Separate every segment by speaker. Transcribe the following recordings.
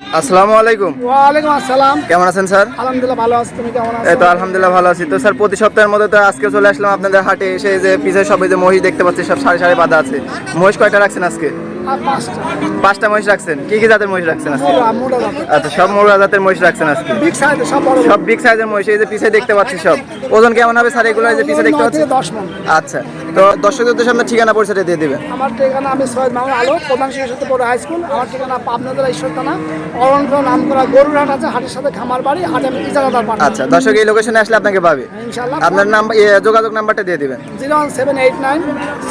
Speaker 1: আসসালামু আলাইকুম।
Speaker 2: ওয়ালাইকুম আসসালাম।
Speaker 1: কেমন আছেন স্যার?
Speaker 2: আলহামদুলিল্লাহ ভালো আছি তুমি কেমন
Speaker 1: এই তো আলহামদুলিল্লাহ ভালো আছি। তো স্যার প্রতি সপ্তাহের মধ্যে তো আজকে চলে আসলাম আপনাদের হাটে এসে যে পিছের সবাই যে মহিষ দেখতে পাচ্ছি সব সাড়ে সাড়ে বাঁধা আছে। মহিষ কয়টা রাখছেন আজকে?
Speaker 2: পাঁচটা।
Speaker 1: পাঁচটা মহিষ রাখছেন। কি কি জাতের মহিষ রাখছেন আজকে? আচ্ছা সব মোড়া জাতের মহিষ রাখছেন আজকে?
Speaker 2: সব
Speaker 1: বিগ সাইজের মহিষ এই যে পিছে দেখতে পাচ্ছি সব। ওজন কেমন হবে স্যার এগুলো এই যে পিছে দেখতে পাচ্ছি? আচ্ছা। তো দর্শকদের তো সামনে ঠিকানা পরিচয়টা দিয়ে দিবেন।
Speaker 2: আমার ঠিকানা আমি সৈয়দ আলো প্রধান পড়ে হাই স্কুল। আমার ঠিকানা ঈশ্বর থানা। অরণপুর নাম করা আছে হাটের সাথে খামার বাড়ি হাটে আমি ইজারাদার পাঠাই
Speaker 1: আচ্ছা দর্শক এই লোকেশনে আসলে আপনাকে পাবে।
Speaker 2: ইনশাল্লাহ
Speaker 1: আপনার নাম্বার যোগাযোগ নাম্বারটা দিয়ে দিবেন।
Speaker 2: Zero one seven eight nine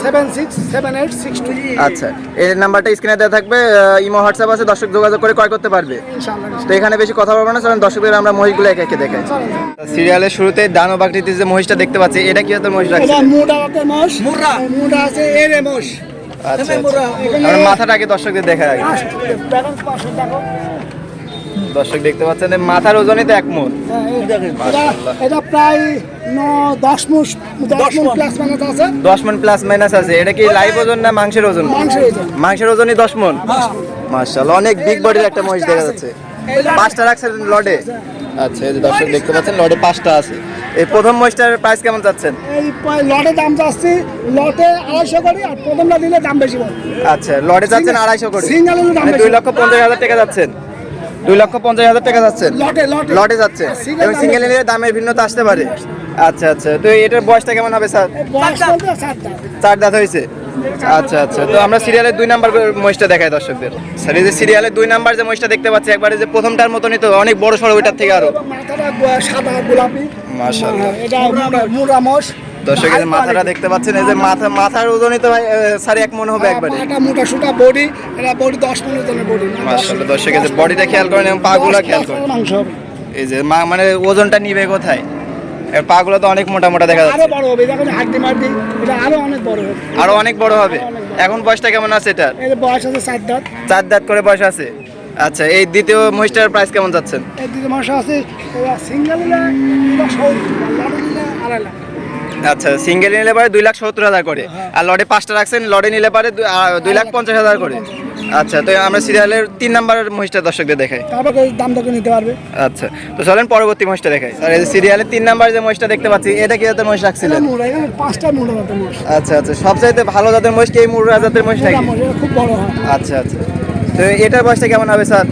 Speaker 2: seven six seven eight six two.
Speaker 1: আচ্ছা এই নাম্বারটা স্ক্রিনে দেওয়া থাকবে ইমো হোয়াটসঅ্যাপ আছে দর্শক যোগাযোগ করে ক্রয় করতে পারবে। তো এখানে বেশি কথা বলব না চলেন দর্শকদের আমরা মহিষগুলো একে একে দেখাই। সিরিয়ালের শুরুতে ডানো বাকরিতে যে মহিষটা দেখতে পাচ্ছি এটা কি মহিষ রাখছে
Speaker 2: মুডা মোষ মুডা মুডা আছে এর মোষ।
Speaker 1: আচ্ছা
Speaker 2: মুরা,
Speaker 1: আচ্ছা। আমরা মাথাটা দর্শকদের দেখা আগে। দর্শক দেখতে পাচ্ছেন মাথার ওজনই তো এক মন
Speaker 2: হ্যাঁ, এটা প্রায় দশ মুশ দশ মুশ প্লাস মাইনাস আছে।
Speaker 1: দশ মন প্লাস মাইনাস আছে। এটা কি লাইভ ওজন না মাংসের ওজন?
Speaker 2: মাংসের ওজন।
Speaker 1: ওজনই দশ মন। মার্শাল অনেক বিগ বডির একটা মহিষ দেখা যাচ্ছে। পাঁচটা রাখছেন লডে আচ্ছা এই যে দর্শক দেখতে পাচ্ছেন লডে পাঁচটা আছে। এই প্রথম মহিষটার প্রাইস কেমন চাচ্ছেন
Speaker 2: এই লটে দাম যাচ্ছে লটে আড়াইশো করে আর প্রথমটা দিলে দাম বেশি পড়ে।
Speaker 1: আচ্ছা লডে যাচ্ছেন আড়াইশো করে।
Speaker 2: হলে দাম
Speaker 1: মানে দুই লক্ষ পঞ্চাশ হাজার টাকা যাচ্ছেন। দুই লক্ষ পঞ্চাশ হাজার টাকা যাচ্ছেন।
Speaker 2: লটে লটে।
Speaker 1: লটে যাচ্ছে এবং সিঙ্গেল নিলে দামের ভিন্নতা আসতে পারে। আচ্ছা আচ্ছা। তো এটার বয়সটা কেমন হবে স্যার? চার দাঁত হয়েছে। আচ্ছা আচ্ছা। তো আমরা সিরিয়ালের দুই নাম্বার মহিষটা দেখাই দর্শকদের। স্যার এই যে সিরিয়ালের দুই নাম্বার যে মহিষটা দেখতে পাচ্ছি একবারে যে প্রথমটার মতনই তো অনেক বড় সড়ো ওইটার থেকে
Speaker 2: আরও। সাদা গোলাপি।
Speaker 1: মাশাআল্লাহ।
Speaker 2: হ্যাঁ, এটা
Speaker 1: দর্শক এই মাথাটা দেখতে। পাচ্ছেন এই যে মাথা মাথার ওজনই তো ভাই এক মন হবে একবারে।
Speaker 2: এটা মোটা সুটা বডি এটা বডি দশ মিনিট জনের বডি
Speaker 1: মাশাআল্লাহ দর্শক এই যে বডিটা খেয়াল করেন এবং পাগুলা খেয়াল করেন। এই যে মা- মানে ওজনটা নিবে কোথায়? এর পাগুলো তো অনেক মোটা মোটা দেখা আরও
Speaker 2: বড় হবে হাড্ডি মাড্ডি এটা আরও অনেক বড় হবে।
Speaker 1: আরও অনেক বড় হবে। এখন বয়সটা কেমন আছে এটার?
Speaker 2: এর বয়স আছে চার দাঁত।
Speaker 1: চার দাঁত করে বয়স আছে। আচ্ছা এই দ্বিতীয় মহিষটার প্রাইস কেমন যাচ্ছেন?
Speaker 2: এর দিকে মাংস আছে সিঙ্গেল আড়াই লাখ।
Speaker 1: আচ্ছা সিঙ্গেল নিলে পারে দুই লাখ সত্তর হাজার করে। আর লডে পাঁচটা রাখছেন লডে নিলে পারে দুই লাখ পঞ্চাশ হাজার করে। আচ্ছা তো আমরা সিরিয়ালের তিন নাম্বারের মহিষটা দর্শকদের দেখাই।
Speaker 2: তারপর দাম দর নিতে পারবে?
Speaker 1: আচ্ছা তো চলেন পরবর্তী মহিষটা দেখাই। আর এই সিরিয়ালের তিন নাম্বার যে মহিষটা দেখতে পাচ্ছি এটা কি জাতের মহিষ রাখছিলেন?
Speaker 2: পাঁচটা মোড়া মতো মোষ
Speaker 1: আচ্ছা আচ্ছা সবচাইতে ভালো জাতের মহিষ কি এই মুর্রা জাতের মহিষ নাকি?
Speaker 2: খুব বড় হয়।
Speaker 1: আচ্ছা আচ্ছা তো এটার বয়সটা কেমন হবে স্যার?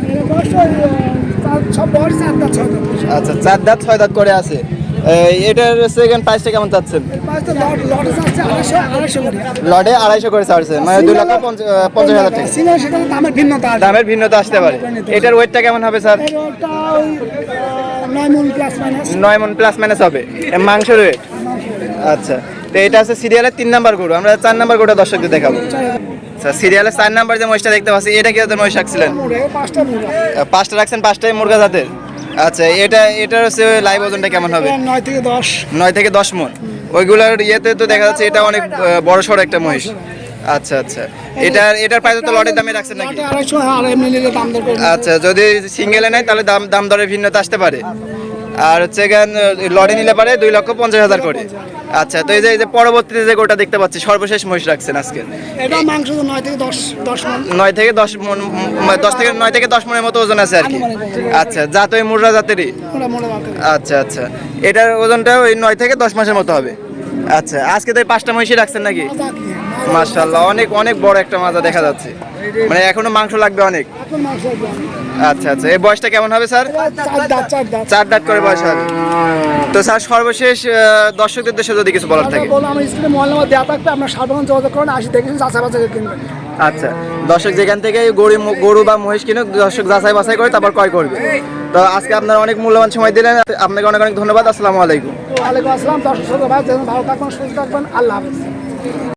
Speaker 1: আচ্ছা চার দাঁত ছয় দাঁত করে আছে। এটার সেকেন্ড প্রাইসটা কেমন চাচ্ছেন?
Speaker 2: লট আড়াইশো করে।
Speaker 1: লডে আড়াইশো করে চাচ্ছেন মানে দুই লক্ষ পঞ্চাশ হাজার টাকা।
Speaker 2: দামের ভিন্নতা
Speaker 1: আসতে পারে। এটার ওয়েটটা কেমন হবে স্যার?
Speaker 2: নয় মন প্লাস মাইনাস
Speaker 1: হবে। মাংসের ওয়েট আচ্ছা। তো এটা আছে সিরিয়ালের তিন নাম্বার গরু। আমরা চার নাম্বার গরুটা দর্শকদের দেখাবো। আচ্ছা সিরিয়ালের চার নাম্বার যে মহিষটা দেখতে পাচ্ছি এটা কি মহিষ রাখছিলেন?
Speaker 2: পাঁচটা
Speaker 1: পাঁচটা রাখছেন পাঁচটাই মুরগা জাতের? আচ্ছা এটা এটার হচ্ছে লাইভ ওজনটা কেমন হবে?
Speaker 2: নয় থেকে দশ।
Speaker 1: নয় থেকে দশ মন। ওইগুলোর ইয়েতে তো দেখা যাচ্ছে এটা অনেক বড় সড় একটা মহিষ। আচ্ছা আচ্ছা। এটার এটার প্রাইস তো লটের দামে রাখছেন নাকি?
Speaker 2: দর
Speaker 1: আচ্ছা যদি সিঙ্গেলে নেয় তাহলে দাম দাম দরের ভিন্নতা আসতে পারে। আর হচ্ছে গেন লড়ে নিলে পারে দুই লক্ষ পঞ্চাশ হাজার করে। আচ্ছা তো এই যে এই যে পরবর্তীতে যে গোটা দেখতে পাচ্ছি সর্বশেষ মহিষ রাখছেন আজকে।
Speaker 2: এটা মাংস নয় থেকে দশ দশ মন।
Speaker 1: নয় থেকে দশ মন দশ থেকে নয় থেকে দশ মনের মতো ওজন আছে আর কি। আচ্ছা জাত ওই মুর্রা জাতেরই? আচ্ছা আচ্ছা। এটার ওজনটা ওই নয় থেকে দশ মাসের মতো হবে। আচ্ছা আজকে তো এই পাঁচটা মহিষই রাখছেন নাকি? মার্শাল্লাহ অনেক অনেক বড় একটা মাজা দেখা যাচ্ছে। মানে এখনও মাংস লাগবে অনেক। আচ্ছা আচ্ছা। এই বয়সটা কেমন হবে স্যার?
Speaker 2: চার দাঁত
Speaker 1: করে বয়স হবে। তো স্যার সর্বশেষ দর্শকদের দেশে যদি কিছু বলার থাকে।
Speaker 2: আমার স্কুলে মোবাইল নাম্বার দেওয়া থাকবে আপনার সাধারণ যোগাযোগ করুন আসি দেখেছেন চাষা বাচ্চা কিনবেন।
Speaker 1: আচ্ছা। দর্শক যেখান থেকে গরু গরু বা মহিষ কিনে দর্শক যাচাই বাছাই করে তারপর ক্রয় করবে। তো আজকে আপনারা অনেক মূল্যবান সময় দিলেন। আপনাকে অনেক অনেক ধন্যবাদ। আসসালামু আলাইকুম।
Speaker 2: ওয়ালাইকুম আসসালাম দর্শক ভালো থাকবেন সুস্থ থাকবেন আল্লাহ হাফিজ।